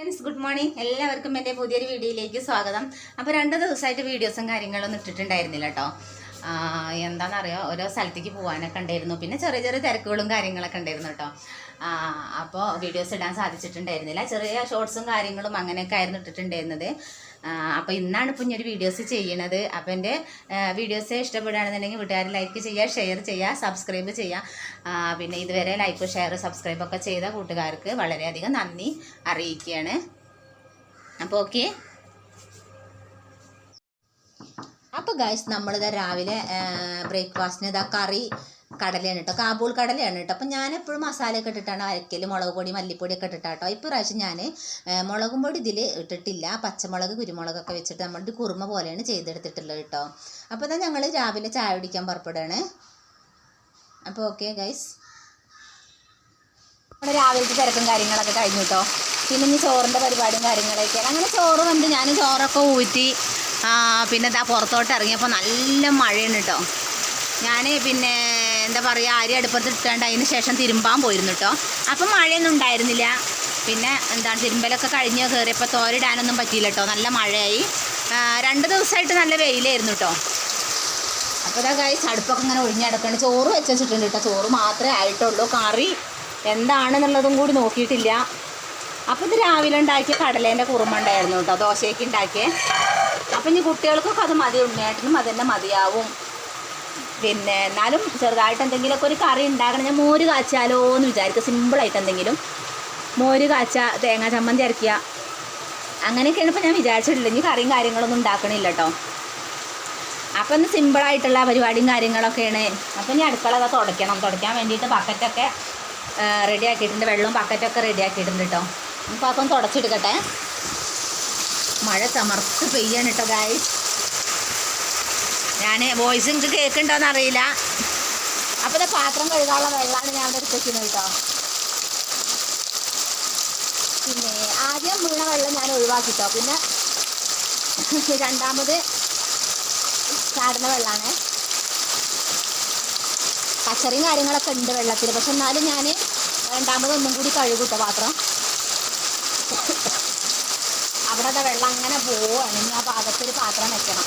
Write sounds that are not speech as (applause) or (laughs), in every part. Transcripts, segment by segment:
Friends good morning എല്ലാവർക്കും എന്റെ പുതിയൊരു വീഡിയോയിലേക്ക് സ്വാഗതം. അപ്പോൾ രണ്ട് ദിവസമായിട്ട് വീഡിയോസും കാര്യങ്ങളൊന്നും ഇട്ടിട്ടുണ്ടായിരുന്നില്ല കേട്ടോ. എന്താണെന്നറിയോ? ഓരോ സ്ഥലത്തേക്ക് പോകാനൊക്കെ ഉണ്ടായിരുന്നു. പിന്നെ ചെറിയ ചെറിയ തിരക്കുകളും കാര്യങ്ങളൊക്കെ ഉണ്ടായിരുന്നു കേട്ടോ. അപ്പോൾ വീഡിയോസ് ഇടാൻ സാധിച്ചിട്ടുണ്ടായിരുന്നില്ല. ചെറിയ ഷോർട്സും കാര്യങ്ങളും അങ്ങനെയൊക്കെ ആയിരുന്നു ഇട്ടിട്ടുണ്ടായിരുന്നത്. അപ്പോൾ ഇന്നാണ് ഇപ്പോൾ ഒരു വീഡിയോസ് ചെയ്യണത്. അപ്പോൾ എന്റെ വീഡിയോസ് ഇഷ്ടപ്പെടുകയാണെന്നുണ്ടെങ്കിൽ വീട്ടുകാർ ലൈക്ക് ചെയ്യുക ഷെയർ ചെയ്യുക സബ്സ്ക്രൈബ് ചെയ്യുക. പിന്നെ ഇതുവരെ ലൈക്ക് ഷെയർ സബ്സ്ക്രൈബ് ഒക്കെ ചെയ്ത കൂട്ടുകാർക്ക് വളരെയധികം നന്ദി അറിയിക്കുകയാണ്. അപ്പോൾ ഓക്കെ അപ്പോൾ ഗായ്സ് നമ്മളിതാ രാവിലെ ബ്രേക്ക്ഫാസ്റ്റിന് ഇതാ കറി കടലയാണ് കേട്ടോ കാബൂൾ കടലയാണ് കേട്ടോ അപ്പം ഞാൻ എപ്പോഴും മസാലയൊക്കെ ഇട്ടിട്ടാണ് അരക്കൽ മുളക് പൊടി മല്ലിപ്പൊടി മല്ലിപ്പൊടിയൊക്കെ ഇട്ടിട്ടാട്ടോ. ഇപ്പോൾ പ്രാവശ്യം ഞാൻ മുളകും പൊടി ഇതിൽ ഇട്ടിട്ടില്ല. പച്ചമുളക് കുരുമുളകൊക്കെ വെച്ചിട്ട് നമ്മളുടെ കുറുമ പോലെയാണ് ചെയ്തെടുത്തിട്ടുള്ളത് കേട്ടോ അപ്പോൾ തന്നെ ഞങ്ങൾ രാവിലെ ചായ കുടിക്കാൻ പുറപ്പെടുകയാണ് അപ്പോൾ ഓക്കെ ഗൈസ്. നമ്മുടെ രാവിലത്തെ തിരക്കും കാര്യങ്ങളൊക്കെ കഴിഞ്ഞു കേട്ടോ പിന്നെ ഇനി ചോറിന്റെ പരിപാടിയും കാര്യങ്ങളൊക്കെയാണ്. അങ്ങനെ ചോറ് വന്ന് ഞാൻ ചോറൊക്കെ ഊറ്റി പിന്നെ ഇതാ പുറത്തോട്ട് ഇറങ്ങിയപ്പോൾ നല്ല മഴയാണ് കേട്ടോ ഞാൻ പിന്നെ എന്താ പറയുക അരി അടുപ്പത്ത് ഇട്ടാണ്ട് അതിന് ശേഷം തിരുമ്പാൻ പോയിരുന്നു കേട്ടോ അപ്പം മഴയൊന്നും ഉണ്ടായിരുന്നില്ല. പിന്നെ എന്താണ് തിരുമ്പലൊക്കെ കഴിഞ്ഞ് കയറിയപ്പോൾ തോരിടാനൊന്നും പറ്റിയില്ല കേട്ടോ നല്ല മഴയായി. രണ്ട് ദിവസമായിട്ട് നല്ല വെയിലായിരുന്നു കേട്ടോ അപ്പോൾ ഇതാ കായ് അടുപ്പൊക്കെ ഇങ്ങനെ ഒഴിഞ്ഞടക്കണം ചോറ് വെച്ച് വെച്ചിട്ടുണ്ട് കേട്ടോ ചോറ് മാത്രമേ ആയിട്ടുള്ളൂ. കറി എന്താണെന്നുള്ളതും കൂടി നോക്കിയിട്ടില്ല. അപ്പോൾ ഇത് രാവിലെ ഉണ്ടാക്കിയ കടലേന്റെ കുറുമ ഉണ്ടായിരുന്നു കേട്ടോ ദോശയ്ക്ക് ഉണ്ടാക്കിയേ. അപ്പം ഇനി കുട്ടികൾക്കൊക്കെ അത് മതി ഉണ്ണിയായിട്ടും അതന്നെ മതിയാവും. പിന്നെ എന്നാലും ചെറുതായിട്ട് എന്തെങ്കിലുമൊക്കെ ഒരു കറി ഉണ്ടാക്കണം. ഞാൻ മോര് കാച്ചാലോ എന്ന് വിചാരിക്കുക സിമ്പിളായിട്ട് എന്തെങ്കിലും. മോര് കാച്ച തേങ്ങ ചമ്മന്തി അരയ്ക്കുക. അങ്ങനെയൊക്കെയാണ് ഇപ്പോൾ ഞാൻ വിചാരിച്ചിട്ടില്ല ഇനി കറിയും കാര്യങ്ങളൊന്നും ഉണ്ടാക്കണില്ല കേട്ടോ അപ്പം ഇന്ന് സിമ്പിളായിട്ടുള്ള പരിപാടിയും കാര്യങ്ങളൊക്കെയാണ്. അപ്പം ഇനി അടുക്കള തുടയ്ക്കണം. തുടയ്ക്കാൻ വേണ്ടിയിട്ട് ബക്കറ്റൊക്കെ റെഡി ആക്കിയിട്ടുണ്ട്. വെള്ളവും ബക്കറ്റൊക്കെ റെഡി ആക്കിയിട്ടുണ്ട് കേട്ടോ അപ്പോൾ അപ്പം തുടച്ചെടുക്കട്ടെ മഴ ചമർത്ത് പെയ്യാണ് കേട്ടോ ഗായ് ഞാൻ വോയിസ് നിങ്ങൾക്ക് കേൾക്കുന്നുണ്ടോയെന്ന് അറിയില്ല. അപ്പോൾ ഇത് പാത്രം കഴുകാനുള്ള വെള്ളമാണ് ഞാൻ എടുത്തിരിക്കുന്നത് കേട്ടോ പിന്നെ ആദ്യം വീണ വെള്ളം ഞാൻ ഒഴിവാക്കിട്ടോ പിന്നെ (laughs) രണ്ടാമത് ചാടുന്ന വെള്ളമാണ് പച്ചറിയും കാര്യങ്ങളൊക്കെ ഉണ്ട് വെള്ളത്തിൽ പക്ഷെ എന്നാലും ഞാൻ രണ്ടാമത് ഒന്നും കൂടി കഴുകൂട്ടോ പാത്രം. അവിടെ വെള്ളം അങ്ങനെ പോവുകയാണ് ഇനി ആ പാകത്തിൽ പാത്രം വെക്കണം.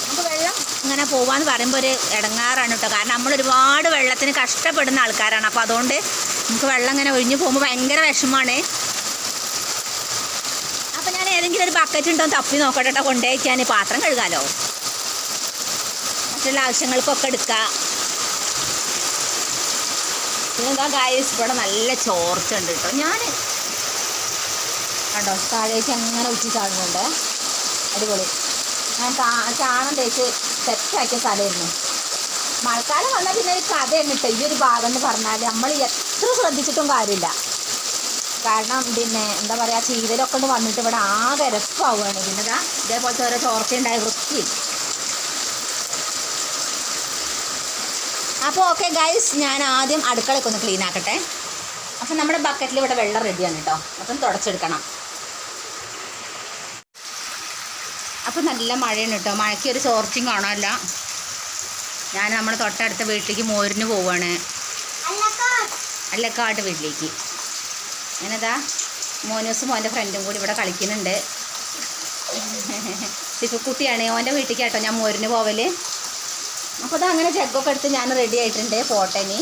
നമുക്ക് വെള്ളം ഇങ്ങനെ പോവാന്ന് പറയുമ്പോൾ ഒരു ഇടങ്ങാറാണ് കേട്ടോ കാരണം നമ്മൾ ഒരുപാട് വെള്ളത്തിന് കഷ്ടപ്പെടുന്ന ആൾക്കാരാണ്. അപ്പോൾ അതുകൊണ്ട് നമുക്ക് വെള്ളം ഇങ്ങനെ ഒഴിഞ്ഞു പോകുമ്പോൾ ഭയങ്കര വിഷമമാണ് അപ്പോൾ ഞാൻ ഏതെങ്കിലും ഒരു ബക്കറ്റ് ഉണ്ടോ തപ്പി നോക്കട്ടെ കേട്ടോ കൊണ്ടുപോയിക്കാൻ പാത്രം കഴുകാലോ. മറ്റുള്ള ആവശ്യങ്ങൾക്കൊക്കെ എടുക്കാം. പിന്നെന്താ ഗായസ് ഇവിടെ നല്ല ചോർച്ചുണ്ട് കേട്ടോ ഞാൻ കണ്ടോ? താഴേക്ക് അങ്ങനെ ഉച്ച ചാടുന്നുണ്ട്. അടിപൊളി. ഞാൻ ചാണം തേച്ച് സെറ്റാക്കിയ സ്ഥലമായിരുന്നു മഴക്കാലം വന്നാൽ പിന്നെ ഒരു കഥയാണ് കേട്ടോ ഈ ഒരു ഭാഗം എന്ന് പറഞ്ഞാൽ നമ്മൾ എത്ര ശ്രദ്ധിച്ചിട്ടും കാര്യമില്ല. കാരണം പിന്നെ എന്താ പറയുക ചീതലൊക്കെ കൊണ്ട് വന്നിട്ട് ഇവിടെ ആകെ രസമാവുകയാണ്. പിന്നെ ഇതാ ഇതേപോലത്തെ ഓരോ ചോർച്ചയുണ്ടായ വൃത്തി. അപ്പോൾ ഓക്കെ ഗൈസ് ഞാൻ ആദ്യം അടുക്കളയൊക്കെ ഒന്ന് ക്ലീൻ ആക്കട്ടെ അപ്പം നമ്മുടെ ബക്കറ്റിൽ ഇവിടെ വെള്ളം റെഡിയാണ് കേട്ടോ അപ്പം തുടച്ചെടുക്കണം. അപ്പം നല്ല മഴയാണ് കേട്ടോ മഴയ്ക്ക് ഒരു ചോർച്ചയും കാണാനില്ല. ഞാൻ നമ്മുടെ തൊട്ടടുത്ത വീട്ടിലേക്ക് മോരിന് പോവാണ്. അല്ലക്കാട്ട് വീട്ടിലേക്ക്. അങ്ങനെതാ മോനൂസും മോന്റെ ഫ്രണ്ടും കൂടി ഇവിടെ കളിക്കുന്നുണ്ട്. സിഫുക്കുട്ടിയാണ് ഓന്റെ വീട്ടിലേക്ക് കേട്ടോ ഞാൻ മോരിന് പോവൽ. അപ്പോൾ അത് അങ്ങനെ ജഗ്ഗൊക്കെ എടുത്ത് ഞാൻ റെഡി ആയിട്ടുണ്ട്. ഫോട്ടോന്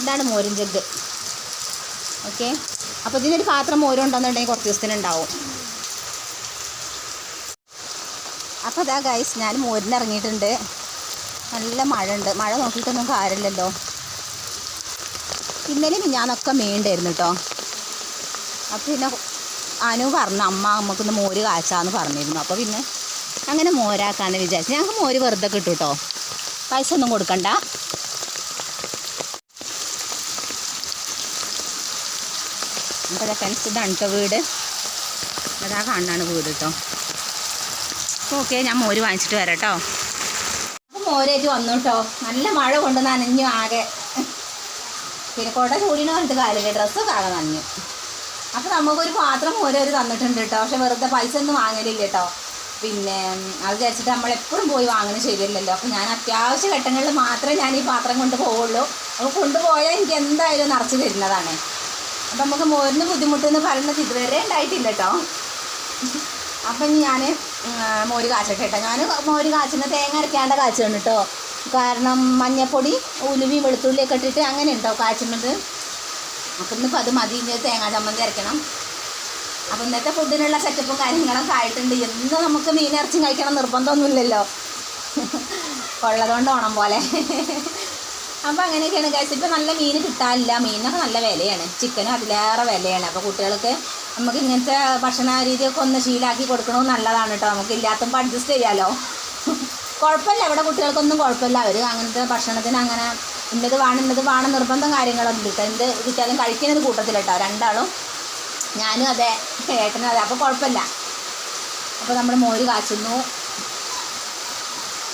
ഇതാണ് മോരും ജഗ് ഓക്കെ അപ്പോൾ ഇതിനൊരു പാത്രം മോരും ഉണ്ടെന്നുണ്ടെങ്കിൽ കുറച്ച് ദിവസത്തിനുണ്ടാവും. അപ്പോൾ അതാ ഗൈസ് ഞാൻ മോരിനിറങ്ങിയിട്ടുണ്ട് നല്ല മഴ ഉണ്ട് മഴ നോക്കിയിട്ടൊന്നും കാര്യമില്ലല്ലോ. ഇന്നലെ മിഞ്ഞാന്നൊക്കെ മീണ്ടായിരുന്നു കേട്ടോ അപ്പോൾ പിന്നെ അനു പറഞ്ഞു അമ്മ നമുക്കൊന്ന് മോര് കാച്ചാന്ന് പറഞ്ഞിരുന്നു. അപ്പോൾ പിന്നെ അങ്ങനെ മോരാക്കാന്ന് വിചാരിച്ചു. ഞങ്ങൾക്ക് മോര് വെറുതെ കിട്ടും കേട്ടോ പൈസ ഒന്നും കൊടുക്കണ്ട. നമുക്ക് ഫ്രണ്ട്സ് ഇതാണ് കേട്ടോ വീട്. അതാ കാണാണ് വീട് കേട്ടോ ഓക്കെ ഞാൻ മോര് വാങ്ങിച്ചിട്ട് വരാം കേട്ടോ അപ്പോൾ മോരേറ്റ് വന്നു കേട്ടോ നല്ല മഴ കൊണ്ട് നനഞ്ഞു ആകെ. പിന്നെ കുട ചൂടിന് പറഞ്ഞിട്ട് കാര്യമില്ല. ഡ്രസ്സൊക്കെ ആകെ നനഞ്ഞു. അപ്പോൾ നമുക്കൊരു പാത്രം മോര് ഒരു തന്നിട്ടുണ്ട് കേട്ടോ. പക്ഷെ വെറുതെ പൈസ ഒന്നും വാങ്ങലില്ല കേട്ടോ. പിന്നെ അത് വിചാരിച്ചിട്ട് നമ്മൾ എപ്പോഴും പോയി വാങ്ങുന്നത് ശരിയല്ലല്ലോ. അപ്പോൾ ഞാൻ അത്യാവശ്യ ഘട്ടങ്ങളിൽ മാത്രമേ ഞാൻ ഈ പാത്രം കൊണ്ട് പോവുള്ളൂ. അപ്പോൾ കൊണ്ടുപോയാൽ എനിക്ക് എന്തായാലും നിറച്ച് തരുന്നതാണ്. അപ്പം നമുക്ക് മോരിന് ബുദ്ധിമുട്ടെന്ന് പറയുന്നത് ഇതുവരെ ഉണ്ടായിട്ടില്ല കേട്ടോ. അപ്പം ഞാൻ മോര് കാച്ചട്ടെ കേട്ടോ ഞാൻ മോര് കാച്ചുന്ന തേങ്ങ അരയ്ക്കാണ്ട് കാച്ചാണ് കേട്ടോ കാരണം മഞ്ഞപ്പൊടി ഉലുവി വെളുത്തുള്ളിയൊക്കെ ഇട്ടിട്ട് അങ്ങനെ ഉണ്ടോ കാച്ചുന്നത്? അപ്പം ഇന്നിപ്പോൾ അത് മതി. ഇനി തേങ്ങാ ചമ്മന്തി അരയ്ക്കണം അപ്പം ഇന്നത്തെ ഫുഡിനുള്ള സെറ്റപ്പും കാര്യങ്ങളൊക്കെ ആയിട്ടുണ്ട്. എന്ന് നമുക്ക് മീൻ മീനിറച്ചും കഴിക്കണം നിർബന്ധമൊന്നുമില്ലല്ലോ. ഉള്ളതുകൊണ്ട് ഓണം പോലെ. അപ്പോൾ അങ്ങനെയൊക്കെയാണ് ഇപ്പോൾ നല്ല മീൻ കിട്ടാനില്ല. മീനൊക്കെ നല്ല വിലയാണ്. ചിക്കനും അതിലേറെ വിലയാണ്. അപ്പോൾ കുട്ടികൾക്ക് നമുക്ക് ഇങ്ങനത്തെ ഭക്ഷണ രീതിയൊക്കെ ഒന്ന് ശീലാക്കി കൊടുക്കണത് നല്ലതാണ് കേട്ടോ. നമുക്ക് ഇല്ലാത്തപ്പോൾ അഡ്ജസ്റ്റ് ചെയ്യാമല്ലോ കുഴപ്പമില്ല. ഇവിടെ കുട്ടികൾക്കൊന്നും കുഴപ്പമില്ല. അവർ അങ്ങനത്തെ ഭക്ഷണത്തിന് അങ്ങനെ ഇന്നത് വേണം ഇന്നത് വേണം നിർബന്ധം കാര്യങ്ങളൊന്നും കിട്ടും. എന്ത് കിട്ടിയാലും കഴിക്കുന്നത് കൂട്ടത്തിലട്ടോ കേട്ടോ. രണ്ടാളും ഞാനും അതെ ഏട്ടനും അതെ. അപ്പോൾ കുഴപ്പമില്ല. അപ്പോൾ നമ്മൾ മോര് കാച്ചുന്നു.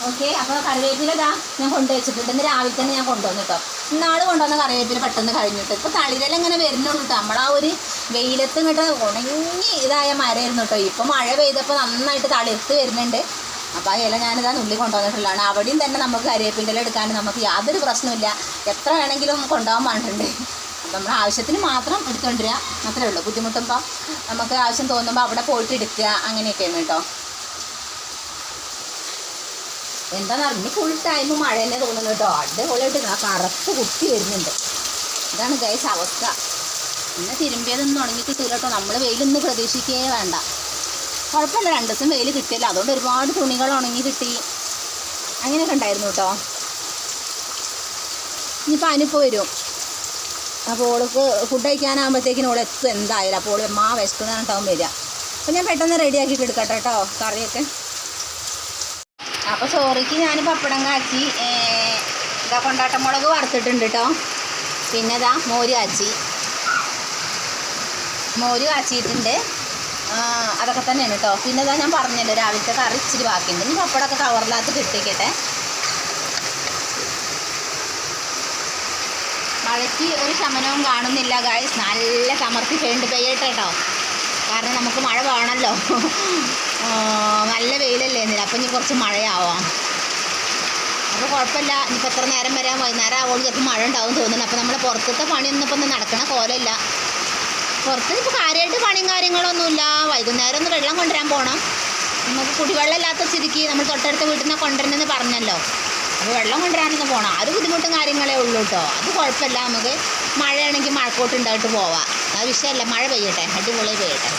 ഓക്കെ. അപ്പോൾ കറിവേപ്പില ഇതാ ഞാൻ കൊണ്ടുവച്ചിട്ടുണ്ട്. ഇന്ന് രാവിലെ തന്നെ ഞാൻ കൊണ്ടുവന്നു കേട്ടോ. ഇന്നാൾ കൊണ്ടുവന്ന കറിവേപ്പില പെട്ടെന്ന് കഴിഞ്ഞിട്ട്. ഇപ്പോൾ തളിരെല്ലാം ഇങ്ങനെ വരുന്നുള്ളൂ കേട്ടോ ആ ഒരു വെയിലത്ത് ഇങ്ങോട്ട് ഉണങ്ങി ഇതായ മരമായിരുന്നു കേട്ടോ ഇപ്പോൾ മഴ പെയ്തപ്പോൾ നന്നായിട്ട് തളിർത്ത് വരുന്നുണ്ട്. അപ്പോൾ ആ ഇല ഞാനിതാ നുള്ളി കൊണ്ടുവന്നിട്ടുള്ളതാണ്. അവിടെയും തന്നെ നമുക്ക് കറിവേപ്പിന്റെ എടുക്കാൻ നമുക്ക് യാതൊരു പ്രശ്നമില്ല എത്ര വേണമെങ്കിലും കൊണ്ടുപോകാൻ പറഞ്ഞിട്ടുണ്ട് നമ്മുടെ ആവശ്യത്തിന് മാത്രം എടുത്തുകൊണ്ടിരിക്കുക അത്രേ ഉള്ളൂ. ബുദ്ധിമുട്ടുമ്പോൾ നമുക്ക് ആവശ്യം തോന്നുമ്പോൾ അവിടെ പോയിട്ട് എടുക്കുക അങ്ങനെയൊക്കെയാണ് കേട്ടോ എന്താണെന്ന് അറിഞ്ഞ് ഫുൾ ടൈം മഴ തന്നെ തോന്നുന്നു കേട്ടോ. അടിപൊളിയായിട്ട് ആ കറുത്ത് കുത്തി വരുന്നുണ്ട്. ഇതാണ് ഗൈസ് അവസ്ഥ. പിന്നെ തിരുമ്പിയതൊന്നും ഉണങ്ങി കിട്ടില്ല കേട്ടോ. നമ്മൾ വെയിലൊന്നും പ്രതീക്ഷിക്കുകയേ വേണ്ട. കുഴപ്പമില്ല. രണ്ട് ദിവസം വെയിൽ കിട്ടിയില്ല. അതുകൊണ്ട് ഒരുപാട് തുണികൾ ഉണങ്ങി കിട്ടി. അങ്ങനെയൊക്കെ ഉണ്ടായിരുന്നു കേട്ടോ. ഇനിയിപ്പോൾ അനുപ്പ് വരും. അപ്പോൾ ഓൾക്ക് ഫുഡ് കഴിക്കാനാകുമ്പോഴത്തേക്കിനും ഓൾ എത്തും എന്തായാലും. അപ്പോൾ ഓൾ മാ വിശക്കുന്നതായിട്ടാവും വരിക. അപ്പോൾ ഞാൻ പെട്ടെന്ന് റെഡിയാക്കിയിട്ട് എടുക്കട്ടെ കേട്ടോ. കറിയൊക്കെ. അപ്പോൾ ചോറിക്ക് ഞാൻ പപ്പടം കാച്ചി ഇതാ കൊണ്ടാട്ടമുളക് വറുത്തിട്ടുണ്ട് കേട്ടോ പിന്നെ ഇതാ മോര് കാച്ചി. മോര് കാച്ചിയിട്ടുണ്ട്. അതൊക്കെ തന്നെയാണ് കേട്ടോ പിന്നെ ഇതാ ഞാൻ പറഞ്ഞല്ലോ രാവിലത്തെ കറി ഇച്ചിരി ബാക്കിയുണ്ട്. ഇനി പപ്പടമൊക്കെ കവറിനകത്ത് കിട്ടിക്കട്ടെ. മഴയ്ക്ക് ഒരു ശമനവും കാണുന്നില്ല ഗായ്സ് നല്ല സമർത്തി പെയ്യട്ടെ കേട്ടോ കാരണം നമുക്ക് മഴ വേണമല്ലോ ആ, നല്ല വെയിലല്ലേ എന്നില്ല അപ്പം ഇനി കുറച്ച് മഴയാവാം. അപ്പോൾ കുഴപ്പമില്ല. ഇനിയിപ്പോൾ എത്ര നേരം വരാൻ വൈകുന്നേരം ആവുമ്പോൾ ചിലപ്പോൾ മഴ ഉണ്ടാവും തോന്നുന്നു. അപ്പോൾ നമ്മുടെ പുറത്തത്തെ പണിയൊന്നും ഇപ്പം നടക്കണ കോലമില്ല പുറത്ത് ഇപ്പോൾ കാര്യമായിട്ട് പണിയും കാര്യങ്ങളൊന്നുമില്ല. വൈകുന്നേരം ഒന്ന് വെള്ളം കൊണ്ടുവരാൻ പോകണം നമുക്ക് കുടിവെള്ളം ഇല്ലാത്ത സ്ഥിതിക്ക് നമ്മൾ തൊട്ടടുത്ത വീട്ടിൽ നിന്ന് കൊണ്ടുവരണമെന്ന് പറഞ്ഞല്ലോ. അപ്പോൾ വെള്ളം കൊണ്ടുവരാനൊന്ന് പോകണം ഒരു ബുദ്ധിമുട്ടും കാര്യങ്ങളേ ഉള്ളൂ കേട്ടോ. അത് കുഴപ്പമില്ല. നമുക്ക് മഴയാണെങ്കിൽ മഴക്കോട്ട് ഉണ്ടായിട്ട് പോവാം. അത് വിഷയമല്ല. മഴ പെയ്യട്ടെ. അടിപൊളി പെയ്യട്ടെ.